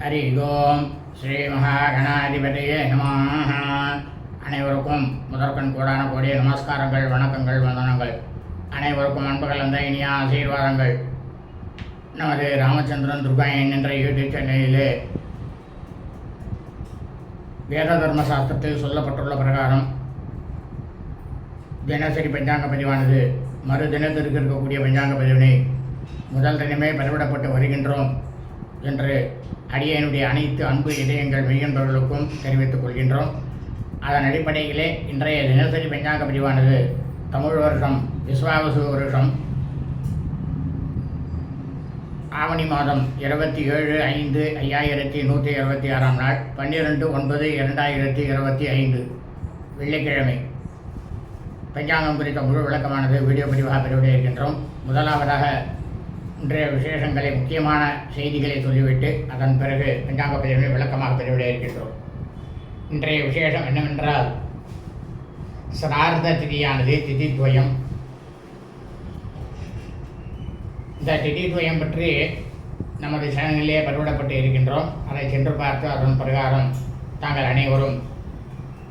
ஹரி ஓம் ஸ்ரீ மகாகணாதிபதியே நமாக அனைவருக்கும் முதற்கண் கூடான கூடிய நமஸ்காரங்கள் வணக்கங்கள் வந்தனங்கள். அனைவருக்கும் அன்பு கலந்த இனிய ஆசீர்வாதங்கள். நமது ராமச்சந்திரன் துர்காயன் என்ற யூடியூப் சேனலிலே வேத தர்ம சாஸ்திரத்தில் சொல்லப்பட்டுள்ள பிரகாரம் தினசரி பஞ்சாங்க பதிவானது. மறு தினத்திற்கு இருக்கக்கூடிய பஞ்சாங்க பதிவினை முதல் தினமே பதிவிடப்பட்டு வருகின்றோம் என்று அடியனுடைய அனைத்து அன்பு இதயங்கள் மெய்யன்பர்களுக்கும் தெரிவித்துக் கொள்கின்றோம். அதன் அடிப்படையிலே இன்றைய தினசரி பஞ்சாங்க பதிவானது தமிழ் வருஷம் விஸ்வாவசு வருஷம் ஆவணி மாதம் இருபத்தி ஏழு ஐந்து ஐயாயிரத்தி நூற்றி இருபத்தி ஆறாம் நாள் பன்னிரெண்டு ஒன்பது இரண்டாயிரத்தி இருபத்தி ஐந்து வெள்ளிக்கிழமை. பஞ்சாங்கம் குறித்த முழு விளக்கமானது வீடியோ பதிவாக பெறுவதே இருக்கின்றோம். முதலாவதாக இன்றைய விசேஷங்களை முக்கியமான செய்திகளை சொல்லிவிட்டு அதன் பிறகு பஞ்சாங்க பதிவினை விளக்கமாக பெறுவிட இருக்கின்றோம். இன்றைய விசேஷம் என்னவென்றால் சிரார்த்த திதியானது திதித்வயம் இந்த திதித்வயம் பற்றி நமது சேனலிலே பதிவிடப்பட்டு இருக்கின்றோம். அதை சென்று பார்த்து அதன் பிரகாரம் தாங்கள் அனைவரும்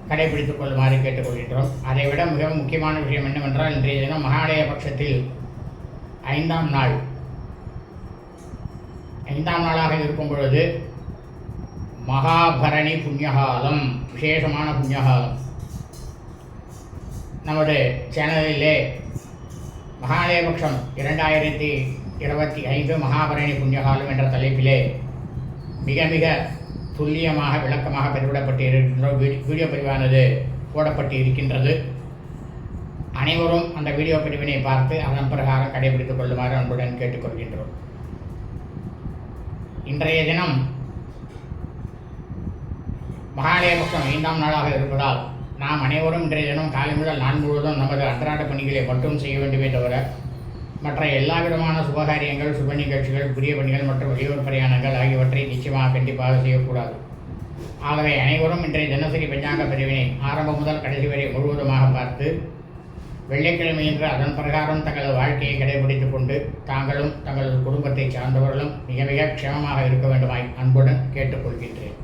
கடைபிடித்துக் கொள்ளுமாறு கேட்டுக்கொள்கின்றோம். அதைவிட மிக முக்கியமான விஷயம் என்னவென்றால் இன்றைய தினம் மகாலய பட்சத்தில் ஐந்தாம் நாள் ஐந்தாம் நாளாக இருக்கும் பொழுது மகாபரணி புண்ணியகாலம் விசேஷமான புண்ணியகாலம். நமது சேனலிலே மகாலயபக்ஷம் இரண்டாயிரத்தி இருபத்தி ஐந்து மகாபரணி புண்ணியகாலம் என்ற தலைப்பிலே மிக மிக துல்லியமாக விளக்கமாக பதிவிடப்பட்டு இருக்கின்ற வீ- வீடியோ பதிவானது போடப்பட்டு இருக்கின்றது அனைவரும் அந்த வீடியோ பிரிவினை பார்த்து அதன் பிரகாரம் கடைபிடித்துக் கொள்ளுமாறு அன்புடன் கேட்டுக்கொள்கின்றோம். இன்றைய தினம் மகாலயபக்ஷம் ஐந்தாம் நாளாக இருப்பதால் நாம் அனைவரும் இன்றைய தினம் காலை முதல் நான் முழுவதும் நமது அன்றாட பணிகளை மட்டும் செய்ய வேண்டுமே தவிர மற்ற எல்லா விதமான சுபகாரியங்கள் சுப நிகழ்ச்சிகள் புதிய பணிகள் மற்றும் வெளியூர் பிரயாணங்கள் ஆகியவற்றை நிச்சயமாக கண்டிப்பாக செய்யக்கூடாது. ஆகவே அனைவரும் இன்றைய தினசரி பஞ்சாங்க பிரிவினை ஆரம்பம் முதல் கடைசி வரை முழுவதுமாக பார்த்து வெள்ளிக்கிழமை என்று அதன் பிரகாரம் தங்களது வாழ்க்கையை கடைபிடித்துக் கொண்டு தாங்களும் தங்களது குடும்பத்தை சார்ந்தவர்களும் மிக மிக க்ஷேமமாக இருக்க வேண்டுமாய் அன்புடன் கேட்டுக்கொள்கின்றேன்.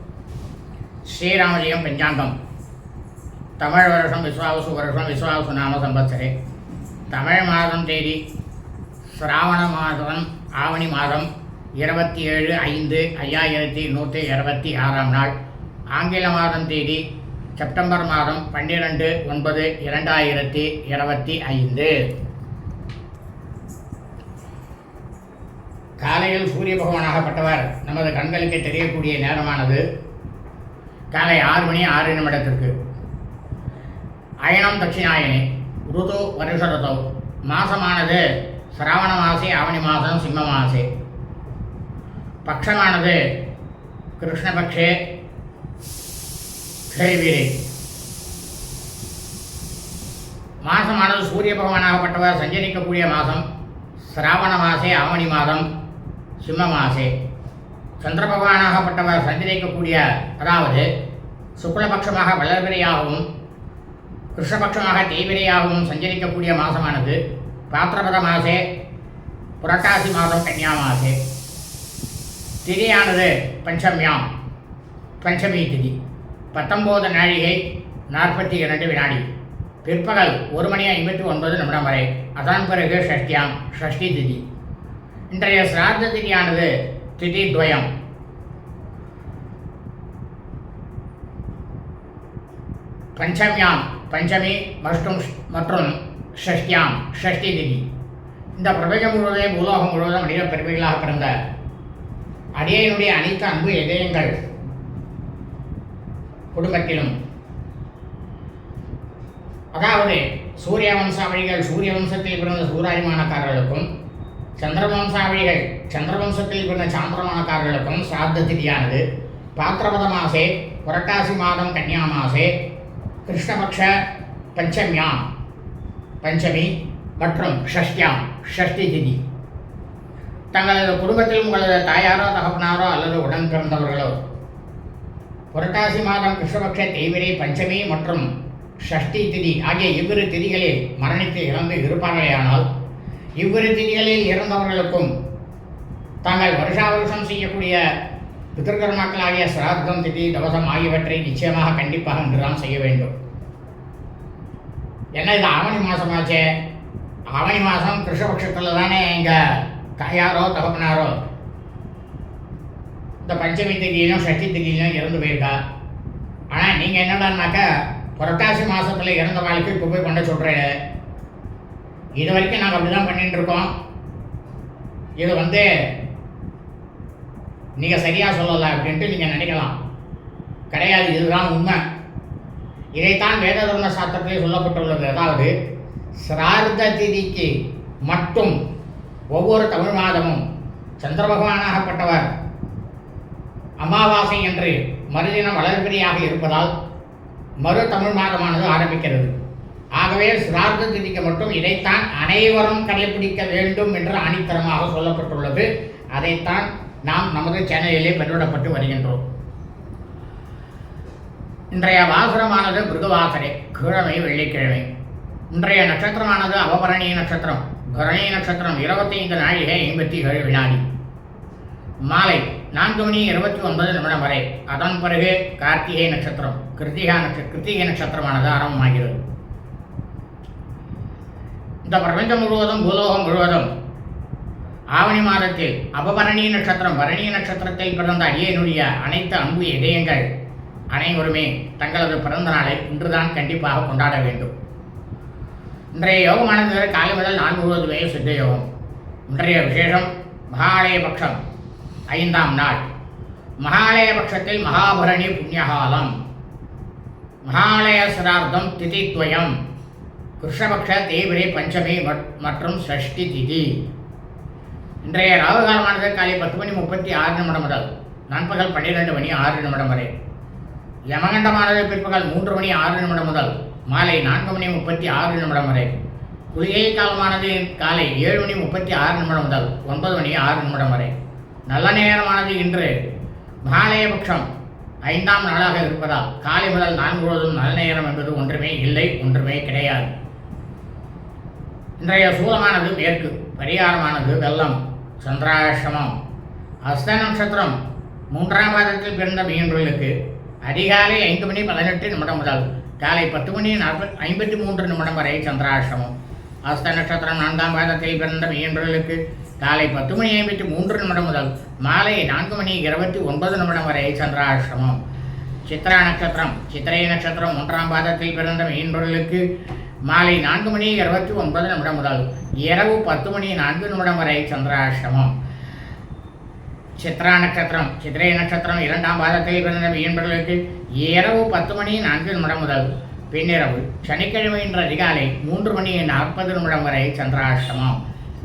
ஸ்ரீராமஜெயம் பஞ்சாங்கம். தமிழ் வருஷம் விஸ்வாவசு வருஷம் விஸ்வாவசு நாம சம்பத்சரே. தமிழ் மாதம் தேதி சிராவண மாதம் ஆவணி மாதம் இருபத்தி ஏழு ஐந்து ஐயாயிரத்தி நூற்றி இருபத்தி ஆறாம் நாள். ஆங்கில மாதம் தேதி செப்டம்பர் மாதம் பன்னிரெண்டு ஒன்பது இரண்டாயிரத்தி இருபத்தி ஐந்து. காலையில் சூரிய பகவானாகப்பட்டவர் நமது கண்களுக்கு தெரியக்கூடிய நேரமானது காலை ஆறு மணி ஆறு நிமிடத்திற்கு. அயனம் தட்சிணாயனி ருது வருஷ மாசமானது சிராவண மாசி ஆவணி மாதம் சிம்ம மாசே. பக்ஷமானது கிருஷ்ணபக்ஷே ஹேவிரே மாதமானது சூரிய பகவானாகப்பட்டவர் சஞ்சரிக்கக்கூடிய மாதம் சிராவண மாசே ஆவணி மாதம் சிம்ம மாசே. சந்திர பகவானாகப்பட்டவர் சஞ்சரிக்கக்கூடிய அதாவது சுக்லபக்ஷமாக வளர்பிரையாகவும் கிருஷ்ணபக்ஷமாக தேய்பிரையாகவும் சஞ்சரிக்கக்கூடிய மாதமானது பாத்திரபத மாசே புரட்டாசி மாதம் கன்னியா மாசே. திதியானது பஞ்சமியாம் பஞ்சமி திதி. பத்தொம்போது நாழிகை நாற்பத்தி இரண்டு வினாடி. பிற்பகல் ஒரு மணி ஐம்பத்தி ஒன்பது நிமிடம் வரை. அதன் பிறகு ஷஷ்டியாம் ஷஷ்டி திதி. இன்றைய சிராத்த திதியானது திதி துவயம். பஞ்சமியாம் பஞ்சமி மற்றும் மற்றும் ஷஷ்டியாம் ஷஷ்டி திதி. இந்த பிரபஞ்சம் முழுவதும் பூலோகம் முழுவதும் மனித பெருமைகளாக பிறந்த அடியனுடைய அனைத்து அன்பு இதயங்கள் குடும்பத்திலும் அதாவது சூரிய வம்சாவளிகள் சூரிய வம்சத்தில் பிறந்த சூராரிமானக்காரர்களுக்கும் சந்திரவம்சாவளிகள் சந்திரவம்சத்தில் பிறந்த சாந்திரமானக்காரர்களுக்கும் சிராத்த திதியானது பாத்திரபத மாசே புரட்டாசி மாதம் கன்னியா மாசே கிருஷ்ணபக்ஷ பஞ்சமியாம் பஞ்சமி மற்றும் ஷஷ்டியாம் ஷஷ்டி திதி தங்களது குடும்பத்தில் உங்களது தாயாரோ தகப்பனாரோ அல்லது உடன் பிறந்தவர்களோ புரட்டாசி மாதம் கிருஷ்ணபக்ஷ தேய்பிரை பஞ்சமி மற்றும் ஷஷ்டி திதி ஆகிய இவ்விரு திதிகளில் மரணித்து இறந்து இருப்பார்களேயானால் இவ்விரு திதிகளில் இறந்தவர்களுக்கும் தாங்கள் வருஷா வருஷம் செய்யக்கூடிய பிதர்கர்மாக்களாகிய சிராத்தம் திதி தவசம் ஆகியவற்றை நிச்சயமாக கண்டிப்பாக இன்றுதான் செய்ய வேண்டும். என்ன இது ஆவணி மாதமாச்சே ஆவணி மாதம் கிருஷ்ணபக்ஷத்தில் தானே எங்கள் தாயாரோ தகப்பனாரோ இந்த பஞ்சமி திகையிலும் சஷ்டி திதியிலும் இறந்து போயிருக்கா? ஆனால் நீங்கள் என்னடான்னாக்கா புரட்டாசி மாதத்தில் இறந்த வாழ்க்கை இப்போ போய் பண்ண சொல்கிறேன் இது வரைக்கும் நாங்கள் அப்படி தான் பண்ணிட்டு இருக்கோம். இது வந்து நீங்கள் சரியாக சொல்லலை அப்படின்ட்டு நீங்கள் நினைக்கலாம். கிடையாது இதுதான் உண்மை. இதைத்தான் வேத தர்ம சாஸ்திரத்தில் சொல்லப்பட்டுள்ளது. அதாவது சிரார்த்த திதிக்கு மட்டும் ஒவ்வொரு தமிழ் மாதமும் சந்திர பகவானாகப்பட்டவர் அமாவாசை என்று மறுதினம் வளர்பிரியாக இருப்பதால் மறு தமிழ் மாதமானது ஆரம்பிக்கிறது. ஆகவே சிரார்த்த திதிக்கு மட்டும் இதைத்தான் அனைவரும் கடைபிடிக்க வேண்டும் என்று அணித்தரமாக சொல்லப்பட்டுள்ளது. அதைத்தான் நாம் நமது சேனலிலே பெருவிடப்பட்டு வருகின்றோம். இன்றைய வாசனமானது மிருகவாசனை கிழமை வெள்ளிக்கிழமை. இன்றைய நட்சத்திரமானது அவபரணி நட்சத்திரம் கரணி நட்சத்திரம் இருபத்தைந்து நாழிகை ஐம்பத்தி ஏழு வினாடி. மாலை நான்கு மணி இருபத்தி ஒன்பது நிமிடம் வரை. அதன் பிறகு கார்த்திகை நட்சத்திரம். கிருத்திகா நட்ச கிருத்திகை நட்சத்திரமானது ஆரம்பமாகிறது. இந்த பிரபஞ்சம் முழுவதும் பூலோகம் முழுவதும் ஆவணி மாதத்தில் அபபரணி நட்சத்திரம் பரணி நட்சத்திரத்தில் பிறந்த அடியனுடைய அனைத்து அன்பு இதயங்கள் அனைவருமே தங்களது பிறந்த நாளை இன்றுதான் கண்டிப்பாக கொண்டாட வேண்டும். இன்றைய யோகமானது காலை முதல் நான் முழுவதுமே சித்த யோகம். இன்றைய விசேஷம் மகாலய பட்சம் ஐந்தாம் நாள். மகாலய பட்சத்தில் மகாபரணி புண்ணியகாலம். மகாலய சிரார்த்தம் திதித்வயம். கிருஷ்ணபக்ஷ தேவிரை பஞ்சமி மற்றும் ஷஷ்டி திதி. இன்றைய ராகுகாலமானது காலை பத்து மணி முப்பத்தி ஆறு நிமிடம் முதல் நண்பகல் பன்னிரெண்டு மணி ஆறு நிமிடம் வரை. யமகண்டமானது பிற்பகல் மூன்று மணி ஆறு நிமிடம் முதல் மாலை நான்கு மணி முப்பத்தி ஆறு நிமிடம் வரை. குளிகை காலமானது காலை ஏழு மணி முப்பத்தி ஆறு நிமிடம் முதல் ஒன்பது மணி ஆறு நிமிடம் வரை. நல்ல நேரமானது இன்று. மகாலயபக்ஷம் ஐந்தாம் நாளாக இருப்பதால் காலை முதல் நான்கு முழுவதும் நல்ல நேரம் என்பது ஒன்றுமே இல்லை ஒன்றுமே கிடையாது. இன்றைய சூலமானது மேற்கு பரிகாரமானது வெள்ளம் சந்திராஷ்டமம். அஸ்த நட்சத்திரம் மூன்றாம் மாதத்தில் பிறந்த மீன்களுக்கு அதிகாலை ஐந்து மணி பதினெட்டு நிமிடம் முதல் காலை பத்து மணி நாற்பத் ஐம்பத்தி மூன்று நிமிடம் வரை சந்திராஷ்டமம். அஸ்த நட்சத்திரம் நான்காம் மாதத்தில் பிறந்த மீன்களுக்கு காலை பத்து மணி ஐம்பத்தி மூன்று நிமிடம் முதல் மாலை நான்கு மணி இருபத்தி ஒன்பது நிமிடம் வரை சந்திராசிரமம். சித்ரா நட்சத்திரம். சித்திரை நட்சத்திரம் ஒன்றாம் பாதத்தில் பிறந்த மீன்பொருளுக்கு மாலை நான்கு மணி இருபத்தி ஒன்பது நிமிடம் முதல் இரவு பத்து மணி நான்கு நிமிடம் வரை சந்திராசிரமம். சித்ரா நட்சத்திரம். சித்திரை நட்சத்திரம் இரண்டாம் பாதத்தில் பிறந்த மீன்பொருளுக்கு இரவு பத்து மணி நான்கு நிமிடம் முதல் பின்னிரவு. சனிக்கிழமை என்ற அதிகாலை மூன்று மணி நாற்பது நிமிடம் வரை சந்திராசிரமம்.